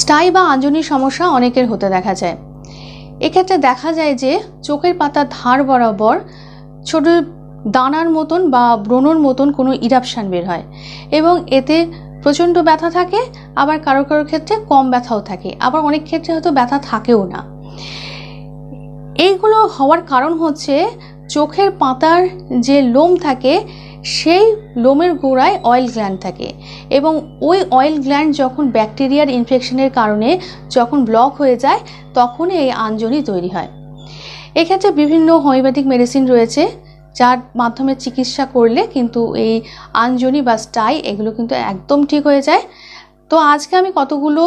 স্টাই বা আঞ্জনির সমস্যা অনেকের হতে দেখা যায়। এক্ষেত্রে দেখা যায় যে চোখের পাতার ধার বরাবর ছোট দানার মতন বা ব্রণর মতন কোনো ইরাপশান বের হয় এবং এতে প্রচণ্ড ব্যথা থাকে, আবার কারও কারও ক্ষেত্রে কম ব্যথাও থাকে, আবার অনেক ক্ষেত্রে হয়তো ব্যথা থাকেও না। এইগুলো হওয়ার কারণ হচ্ছে চোখের পাতার যে লোম থাকে সেই লোমের গোড়ায় অয়েল গ্ল্যান্ড থাকে এবং ওই অয়েল গ্ল্যান্ড যখন ব্যাকটেরিয়ার ইনফেকশনের কারণে যখন ব্লক হয়ে যায়, তখনই এই আঞ্জনি তৈরি হয়। এক্ষেত্রে বিভিন্ন হোমিওপ্যাথিক মেডিসিন রয়েছে, যার মাধ্যমে চিকিৎসা করলে কিন্তু এই আঞ্জনি বা স্টাই এগুলো কিন্তু একদম ঠিক হয়ে যায়। তো আজকে আমি কতগুলো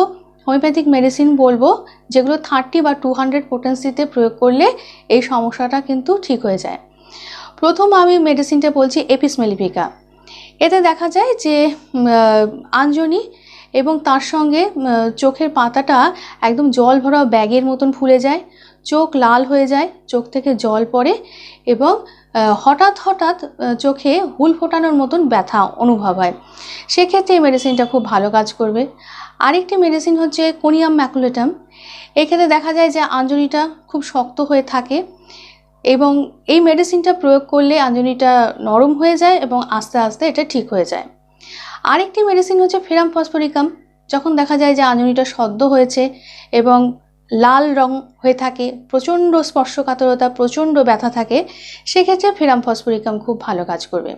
হোমিওপ্যাথিক মেডিসিন বলব, যেগুলো থার্টি বা টু হান্ড্রেড পোটেন্সিতে প্রয়োগ করলে এই সমস্যাটা কিন্তু ঠিক হয়ে যায়। প্রথম আমি মেডিসিনটা বলছি এপিস মেলিফিকা এতে দেখা যায় যে আঞ্জনি এবং তার সঙ্গে চোখের পাতাটা একদম জল ভরা ব্যাগের মতন ফুলে যায়, চোখ লাল হয়ে যায়, চোখ থেকে জল পড়ে এবং হঠাৎ হঠাৎ চোখে হুল ফোটানোর মতন ব্যথা অনুভব হয়। সেক্ষেত্রে এই মেডিসিনটা খুব ভালো কাজ করবে। আরেকটি মেডিসিন হচ্ছে কোনিয়াম ম্যাকুলেটাম এক্ষেত্রে দেখা যায় যে আঞ্জনিটা খুব শক্ত হয়ে থাকে। এবং এই মেডিসিনটা প্রয়োগ করলে আঞ্জনিটা নরম হয়ে যায় এবং আস্তে আস্তে এটা ঠিক হয়ে যায়। আরেকটি মেডিসিন হচ্ছে ফেরাম ফসফরিকাম যখন দেখা যায় যে আঞ্জনিটা সদ্য হয়েছে এবং লাল রং হয়ে থাকে, প্রচণ্ড স্পর্শকাতরতা, প্রচণ্ড ব্যথা থাকে, সেক্ষেত্রে ফেরাম ফসফরিকাম খুব ভালো কাজ করবে।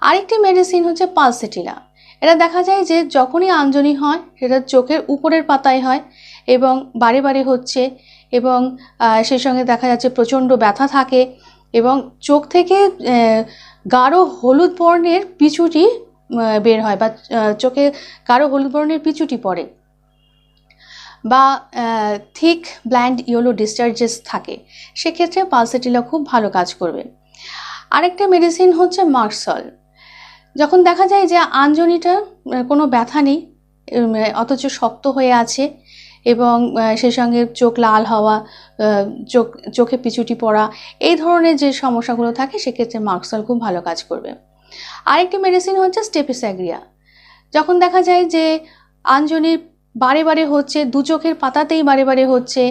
আরেকটি মেডিসিন হচ্ছে পালসেটিলা এটা দেখা যায় যে যখনই আঞ্জনি হয়, সেটা চোখের উপরের পাতায় হয় এবং বারে বারে হচ্ছে এবং সেই সঙ্গে দেখা যাচ্ছে প্রচণ্ড ব্যথা থাকে এবং চোখ থেকে গাঢ় হলুদ বর্ণের পিছুটি বের হয় বা চোখে গাঢ় হলুদ বর্ণের পিছুটি পড়ে বা থিক ব্ল্যান্ড ইয়েলো ডিসচার্জেস থাকে। সেক্ষেত্রে পালসেটিলা খুব ভালো কাজ করবে। আরেকটা মেডিসিন হচ্ছে মার্সল যখন দেখা যায় যে আঞ্জনিটা কোনো ব্যথা নেই অথচ শক্ত হয়ে আছে এবং সেই সঙ্গে চোখ লাল হওয়া চোখ, চোখে পিছুটি পড়া, এই ধরনের যে সমস্যাগুলো থাকে, সেক্ষেত্রে মার্কসল খুব ভালো কাজ করবে। আরেকটি মেডিসিন হচ্ছে স্টেপিস্যাগ্রিয়া যখন দেখা যায় যে আঞ্জনির বারে বারে হচ্ছে, দু চোখের পাতাতেই বারে বারে হচ্ছে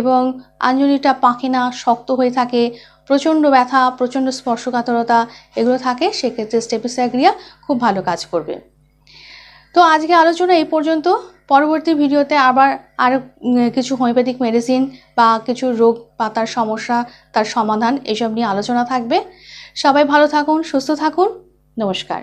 এবং আঞ্জনিটা পাকে না, শক্ত হয়ে থাকে, প্রচণ্ড ব্যথা, প্রচণ্ড স্পর্শকাতরতা এগুলো থাকে, সেক্ষেত্রে স্টেপিস্যাগ্রিয়া খুব ভালো কাজ করবে। তো আজকে আলোচনা এই পর্যন্ত। পরবর্তী ভিডিওতে আবার আর কিছু হোমিওপ্যাথিক মেডিসিন বা কিছু রোগ পাতার সমস্যা, তার সমাধান এসব নিয়ে আলোচনা থাকবে। সবাই ভালো থাকুন, সুস্থ থাকুন। নমস্কার।